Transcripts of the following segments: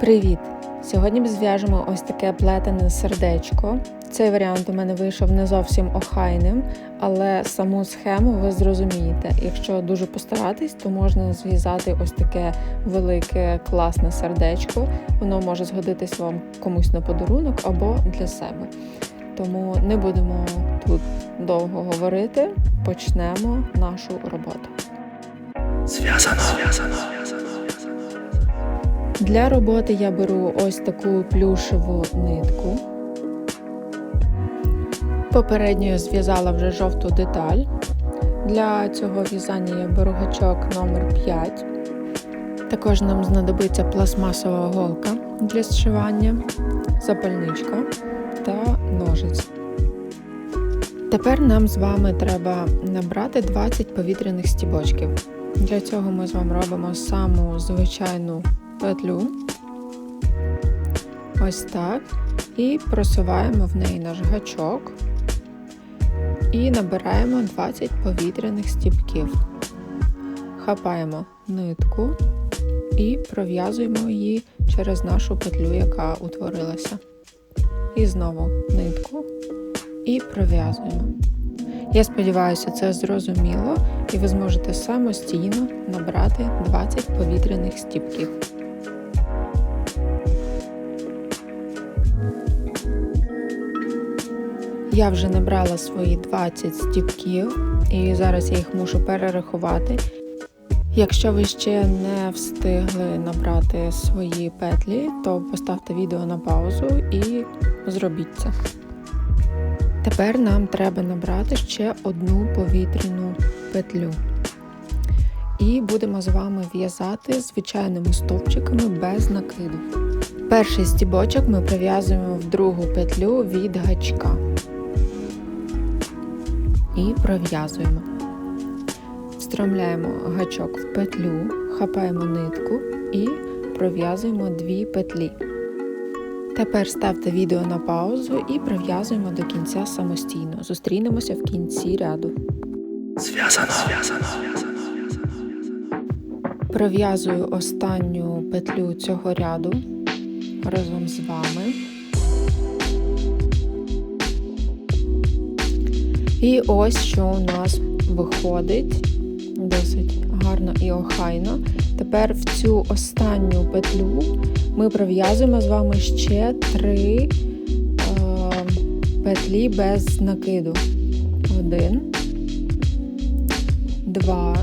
Привіт! Сьогодні ми зв'яжемо ось таке плетене сердечко. Цей варіант у мене вийшов не зовсім охайним, але саму схему ви зрозумієте. Якщо дуже постаратись, то можна зв'язати ось таке велике класне сердечко. Воно може згодитись вам комусь на подарунок або для себе. Тому не будемо тут довго говорити, почнемо нашу роботу. Зв'язано. Зв'язано. Для роботи я беру ось таку плюшеву нитку. Попередньо я зв'язала вже жовту деталь. Для цього в'язання я беру гачок номер 5 Також нам знадобиться пластмасова голка для зшивання, запальничка та ножиць. Тепер нам з вами треба набрати 20 повітряних стібочків. Для цього ми з вами робимо саму звичайну петлю. Ось так. І просуваємо в неї наш гачок і набираємо 20 повітряних стібків. Хапаємо нитку і пров'язуємо її через нашу петлю, яка утворилася. І знову нитку і пров'язуємо. Я сподіваюся, це зрозуміло, і ви зможете самостійно набрати 20 повітряних стібків. Я вже набрала свої 20 стібків, і зараз я їх мушу перерахувати. Якщо ви ще не встигли набрати свої петлі, то поставте відео на паузу і зробіть це. Тепер нам треба набрати ще одну повітряну петлю. І будемо з вами в'язати звичайними стовпчиками без накиду. Перший стібочок ми прив'язуємо в другу петлю від гачка і пров'язуємо. Встромляємо гачок в петлю, хапаємо нитку і пров'язуємо дві петлі. Тепер ставте відео на паузу і пров'язуємо до кінця самостійно. Зустрінемося в кінці ряду. Зв'язано. Зв'язано. Пров'язую останню петлю цього ряду разом з вами. І ось що у нас виходить досить гарно і охайно. Тепер в цю останню петлю ми пров'язуємо з вами ще три е, петлі без накиду. Один, два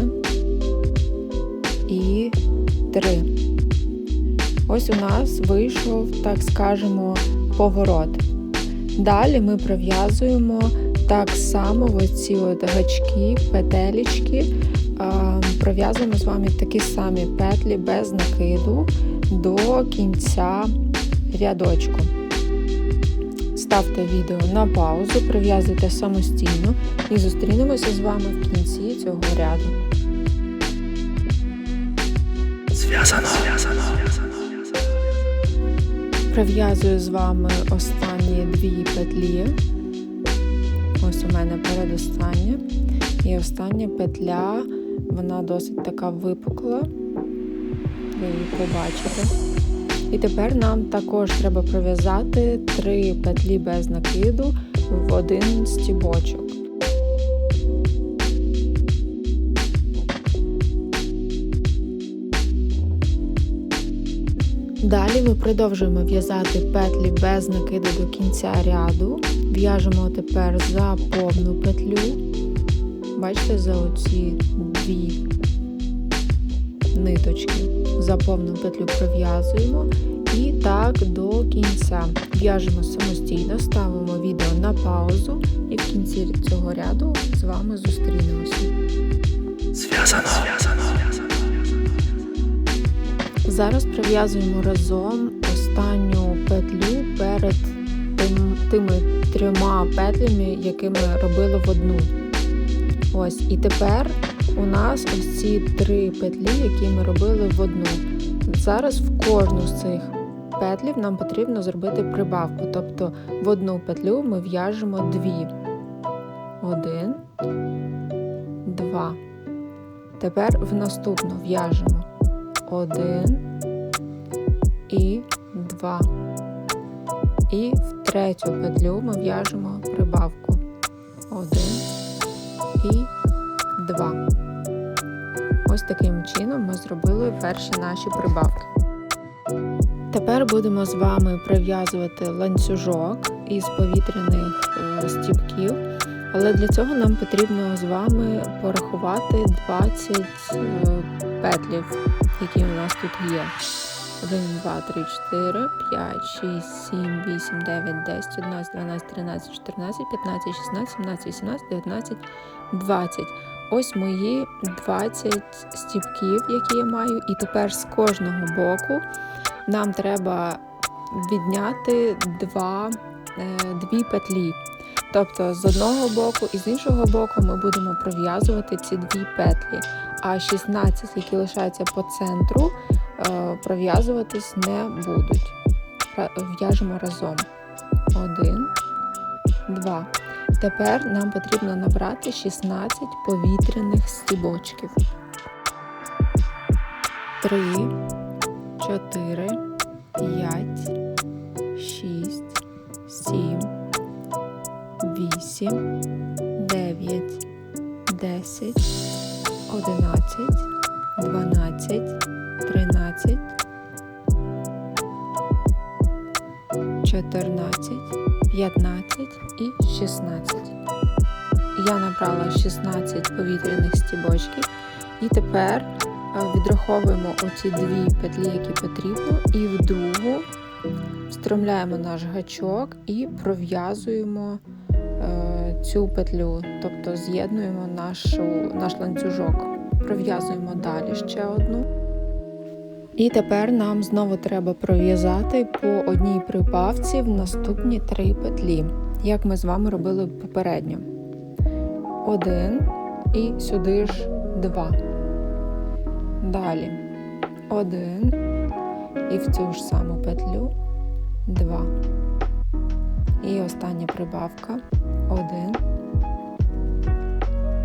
і три. Ось у нас вийшов, так скажемо, поворот. Далі ми пров'язуємо так само в оці от гачки, петелечки, пров'язуємо з вами такі самі петлі без накиду до кінця рядочку. Ставте відео на паузу, прив'язуйте самостійно і зустрінемося з вами в кінці цього ряду. Зв'язано. Зв'язано. Прив'язую з вами останні дві петлі. Ось у мене передостання. І остання петля, вона досить така випукла, ви її побачите. І тепер нам також треба пров'язати три петлі без накиду в один стібочок. Далі ми продовжуємо в'язати петлі без накиду до кінця ряду. В'яжемо тепер за повну петлю. Бачите, за оці дві ниточки. За повну петлю пров'язуємо. І так до кінця. В'яжемо самостійно, ставимо відео на паузу і в кінці цього ряду з вами зустрінемося. Зв'язано. Зараз прив'язуємо разом останню петлю перед тим, тими трьома петлями, які ми робили в одну. Ось, І тепер у нас ось ці три петлі, які ми робили в одну. Зараз в кожну з цих петлів нам потрібно зробити прибавку. Тобто в одну петлю ми в'яжемо дві. Один, два. Тепер в наступну в'яжемо один, і 2. І в третю петлю ми в'яжемо прибавку 1 і 2. Ось таким чином ми зробили перші наші прибавки. Тепер будемо з вами прив'язувати ланцюжок із повітряних е, стіпків, але для цього нам потрібно з вами порахувати 20 е, петлів, які у нас тут є. 1, 2, 3, 4, 5, 6, 7, 8, 9, 10, 11, 12, 13, 14, 15, 16, 17, 18, 19, 20. Ось мої 20 стіпків, які я маю. І тепер з кожного боку нам треба відняти два, е, дві петлі. Тобто з одного боку і з іншого боку ми будемо пров'язувати ці дві петлі, а 16, які лишаються по центру, е, пров'язуватись не будуть. В'яжемо разом. Один, два. Тепер нам потрібно набрати 16 повітряних стібочків. Три, чотири, п'ять, шість, сім, вісім, дев'ять, десять, одинадцять, дванадцять, тринадцять, чотирнадцять, п'ятнадцять і шістнадцять. Я набрала 16 повітряних стібочків і тепер е, відраховуємо оці дві петлі, які потрібно, і в другу встромляємо наш гачок і пров'язуємо цю петлю, тобто з'єднуємо нашу, наш ланцюжок, пров'язуємо далі ще одну. І тепер нам знову треба пров'язати по одній прибавці в наступні три петлі, як ми з вами робили попередньо. Один і сюди ж два. Далі один і в цю ж саму петлю два. І остання прибавка один,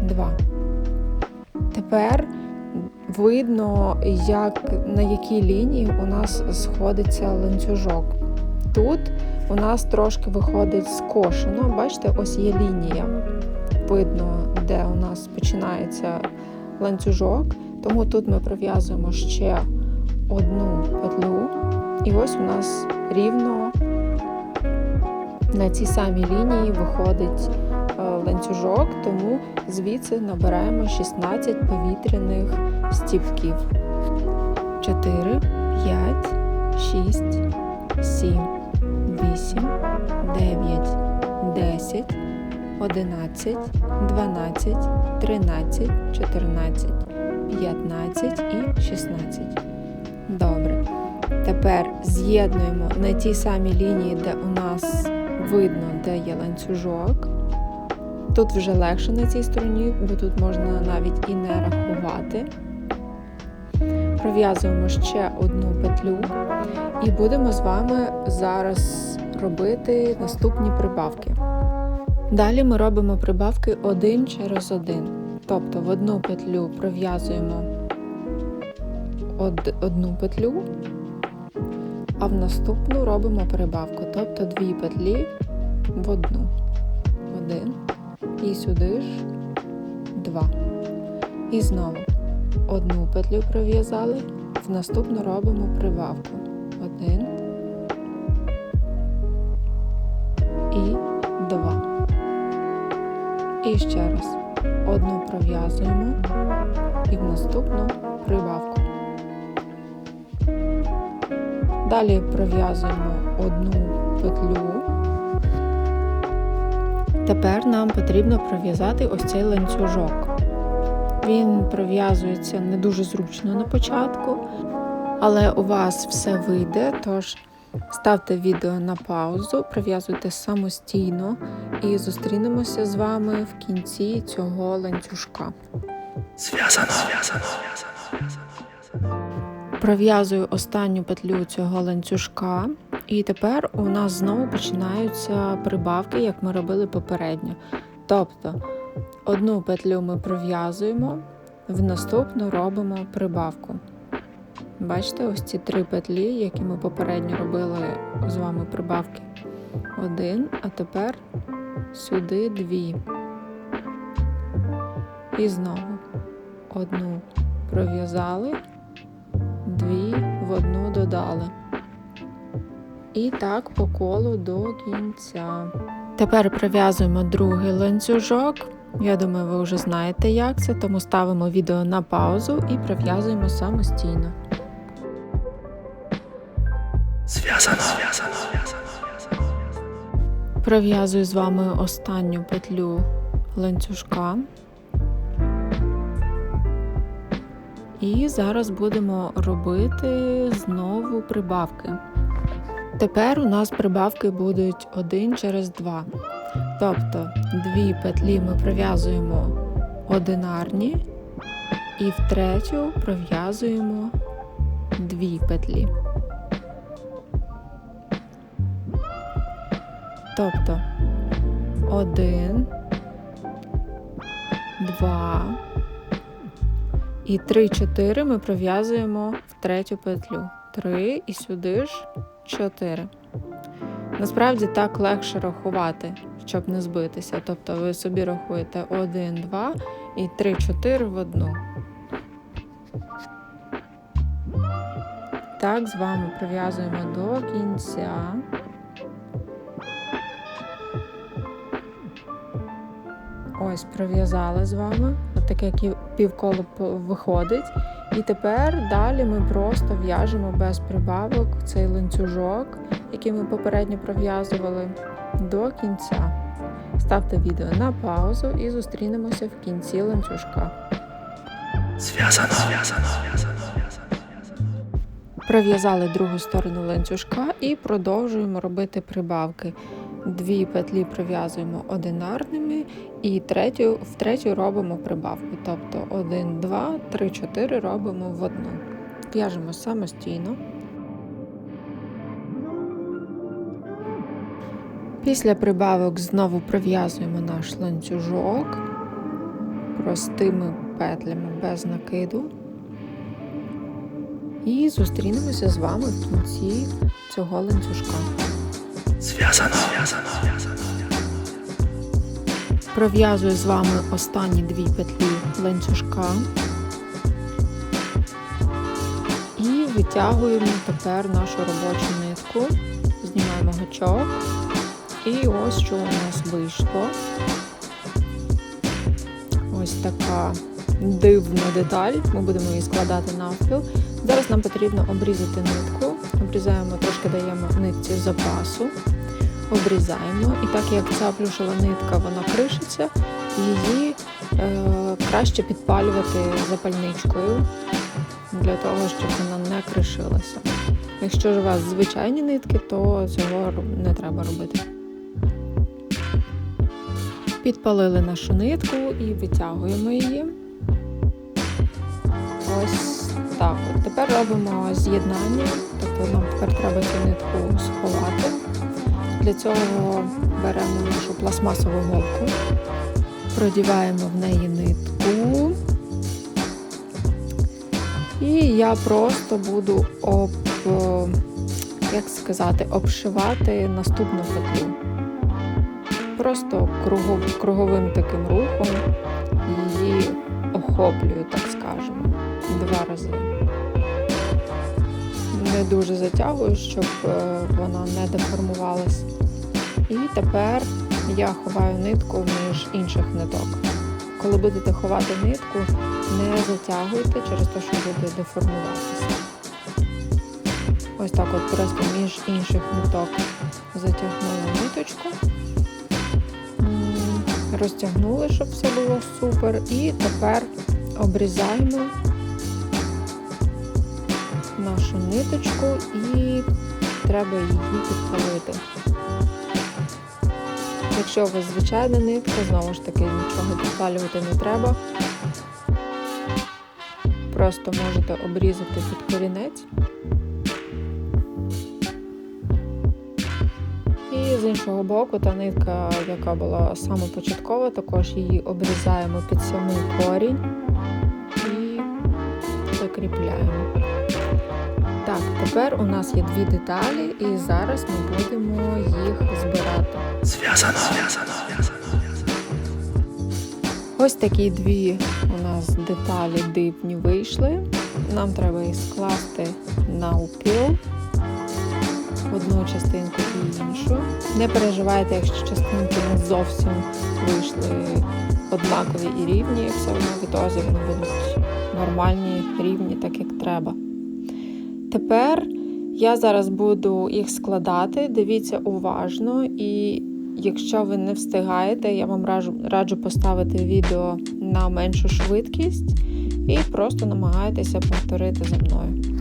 два. Тепер видно, як, на якій лінії у нас сходиться ланцюжок. Тут у нас трошки виходить скошено. Бачите, ось є лінія. Видно, де у нас починається ланцюжок. Тому тут ми пров'язуємо ще одну петлю. І ось у нас рівно на цій самій лінії виходить е, ланцюжок, тому звідси набираємо 16 повітряних стіпків. 4, 5, 6, 7, 8, 9, 10, 11, 12, 13, 14, 15 і 16. Добре. Тепер з'єднуємо на тій самій лінії, де у нас видно, де є ланцюжок. Тут вже легше на цій стороні, бо тут можна навіть і не рахувати. Пров'язуємо ще одну петлю і будемо з вами зараз робити наступні прибавки. Далі ми робимо прибавки один через один. Тобто в одну петлю пров'язуємо од- одну петлю, а в наступну робимо прибавку, тобто дві петлі в одну. Один. І сюди ж два. І знову одну петлю пров'язали, в наступну робимо прибавку. Один. І два. І ще раз. Одну пров'язуємо і в наступну прибавку. Далі пров'язуємо одну петлю. Тепер нам потрібно пров'язати ось цей ланцюжок. Він пров'язується не дуже зручно на початку, але у вас все вийде, тож ставте відео на паузу, пров'язуйте самостійно і зустрінемося з вами в кінці цього ланцюжка. Зв'язано. Зв'язано. Зв'язано. Пров'язую останню петлю цього ланцюжка, і тепер у нас знову починаються прибавки, як ми робили попередньо. Тобто одну петлю ми пров'язуємо, в наступну робимо прибавку. Бачите, ось ці три петлі, які ми попередньо робили з вами прибавки. Один, а тепер сюди дві. І знову одну пров'язали, дві в одну додали. І так по колу до кінця. Тепер прив'язуємо другий ланцюжок. Я думаю, ви вже знаєте, як це, тому ставимо відео на паузу і прив'язуємо самостійно. Зв'язано. Зв'язано. Зв'язано. Пров'язую з вами останню петлю ланцюжка. І зараз будемо робити знову прибавки. Тепер у нас прибавки будуть один через два. Тобто дві петлі ми пров'язуємо одинарні, і в третю пров'язуємо дві петлі. Тобто один, два і три-чотири ми пров'язуємо в третю петлю. Три і сюди ж чотири. Насправді так легше рахувати, щоб не збитися. Тобто ви собі рахуєте 1, 2 і 3, 4 в одну. Так, з вами прив'язуємо до кінця. Ось пров'язали з вами. От таке кі- півколо виходить. І тепер далі ми просто в'яжемо без прибавок цей ланцюжок, який ми попередньо пров'язували, до кінця. Ставте відео на паузу і зустрінемося в кінці ланцюжка. Зв'язано. Зв'язано. Зв'язано. Пров'язали другу сторону ланцюжка і продовжуємо робити прибавки. Дві петлі пров'язуємо одинарними і третю, в третю робимо прибавку. Тобто 1, 2, 3, 4 робимо в одну. В'яжемо самостійно. Після прибавок знову пров'язуємо наш ланцюжок простими петлями без накиду. І зустрінемося з вами в кінці цього ланцюжка. Зв'язано. Зв'язано. Пров'язую з вами останні дві петлі ланцюжка і витягуємо тепер нашу робочу нитку, знімаємо гачок. І ось що у нас вийшло. Ось така дивна деталь. Ми будемо її складати навпіл. Зараз нам потрібно обрізати нитку. Обрізаємо, трошки даємо нитці запасу. Обрізаємо. І так як ця плюшева нитка вона кришиться, її е, краще підпалювати запальничкою для того, щоб вона не кришилася. Якщо ж у вас звичайні нитки, то цього не треба робити. Підпалили нашу нитку і витягуємо її. Ось так. Тепер робимо з'єднання, тобто нам тепер треба цю нитку сховати. Для цього беремо нашу пластмасову голку, продіваємо в неї нитку. І я просто буду об, як сказати, обшивати наступну петлю. Просто кругов- круговим таким рухом її охоплюю, так скажемо, два рази. Не дуже затягую, щоб е, вона не деформувалась. І тепер я ховаю нитку між інших ниток. Коли будете ховати нитку, не затягуйте через те, що буде деформуватися. Ось так от просто між інших ниток затягнули ниточку. Розтягнули, щоб все було супер. І тепер обрізаємо нашу ниточку і треба її підпалити. Якщо у вас звичайна нитка, знову ж таки нічого підпалювати не треба. Просто можете обрізати під корінець. І з іншого боку, та нитка, яка була саме початкова, також її обрізаємо під самий корінь і закріпляємо. Тепер у нас є дві деталі, і зараз ми будемо їх збирати. Зв'язано. Зв'язано. зв'язано. Ось такі дві у нас деталі дивні вийшли. Нам треба їх скласти на упіл. Одну частинку і іншу. Не переживайте, якщо частинки не зовсім вийшли однакові і рівні, все одно в ітозі вони будуть нормальні, рівні, так як треба. Тепер я зараз буду їх складати. Дивіться уважно, і якщо ви не встигаєте, я вам раджу, раджу поставити відео на меншу швидкість і просто намагайтеся повторити за мною.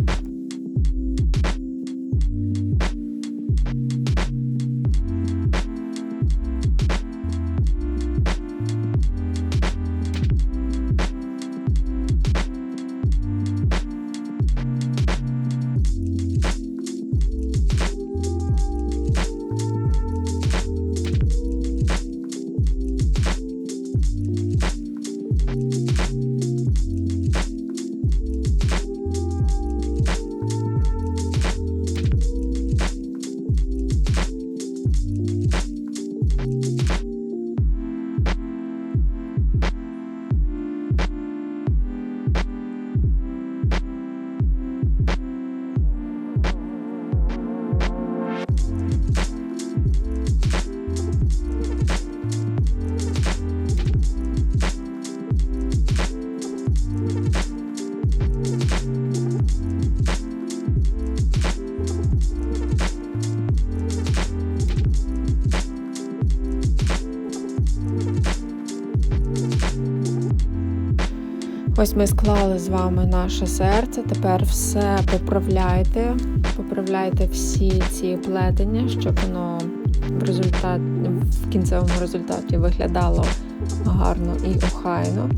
Ось ми склали з вами наше серце. Тепер все поправляйте. Поправляйте всі ці плетення, щоб воно в результаті в кінцевому результаті виглядало гарно і охайно.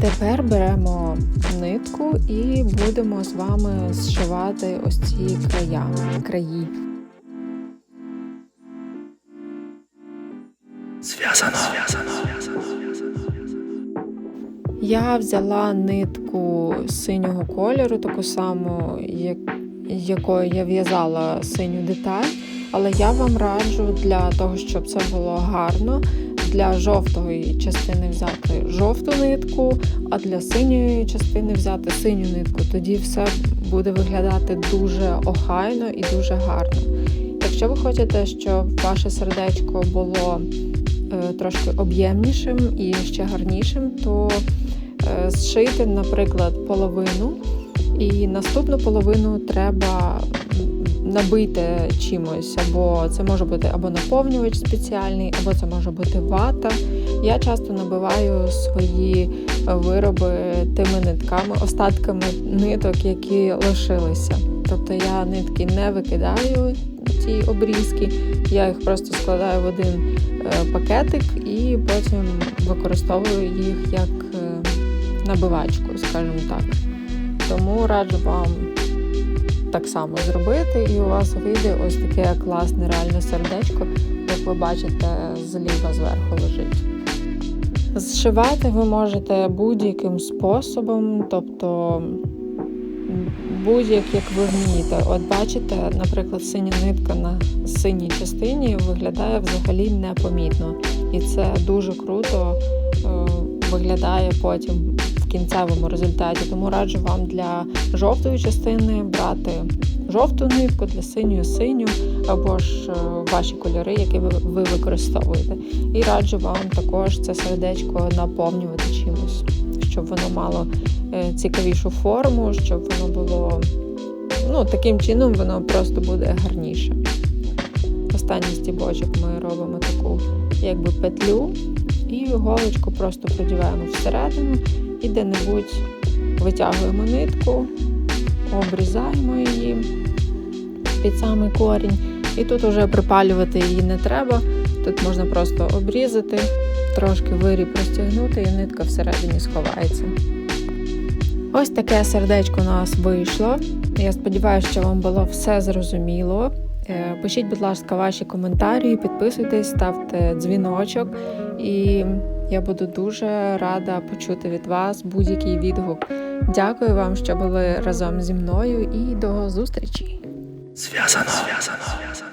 Тепер беремо нитку і будемо з вами зшивати ось ці края, краї. Я взяла нитку синього кольору, таку саму, як, якою я в'язала синю деталь, але я вам раджу для того, щоб це було гарно, для жовтої частини взяти жовту нитку, а для синьої частини взяти синю нитку. Тоді все буде виглядати дуже охайно і дуже гарно. Якщо ви хочете, щоб ваше сердечко було е, трошки об'ємнішим і ще гарнішим, то е, зшийте, наприклад, половину, і наступну половину треба набити чимось, або це може бути або наповнювач спеціальний, або це може бути вата. Я часто набиваю свої вироби тими нитками, остатками ниток, які лишилися. Тобто я нитки не викидаю, ці обрізки, я їх просто складаю в один е, пакетик і потім використовую їх як набивачку, скажімо так. Тому раджу вам так само зробити, і у вас вийде ось таке класне реальне сердечко, як ви бачите, зліва зверху лежить. Зшивати ви можете будь-яким способом, тобто будь-як як ви вмієте. От бачите, наприклад, синя нитка на синій частині виглядає взагалі непомітно. І це дуже круто е, виглядає потім кінцевому результаті. Тому раджу вам для жовтої частини брати жовту нитку, для синьої синю, або ж е, ваші кольори, які ви, ви використовуєте. І раджу вам також це сердечко наповнювати чимось, щоб воно мало е, цікавішу форму, щоб воно було ну, таким чином воно просто буде гарніше. Останній стібочок ми робимо таку якби петлю і голочку просто продіваємо всередину і де-небудь витягуємо нитку, обрізаємо її під самий корінь. І тут вже припалювати її не треба. Тут можна просто обрізати, трошки виріб розтягнути, і нитка всередині сховається. Ось таке сердечко у нас вийшло. Я сподіваюся, що вам було все зрозуміло. Е, Пишіть, будь ласка, ваші коментарі, підписуйтесь, ставте дзвіночок, і я буду дуже рада почути від вас будь-який відгук. Дякую вам, що були разом зі мною, і до зустрічі! Зв'язано. Зв'язано.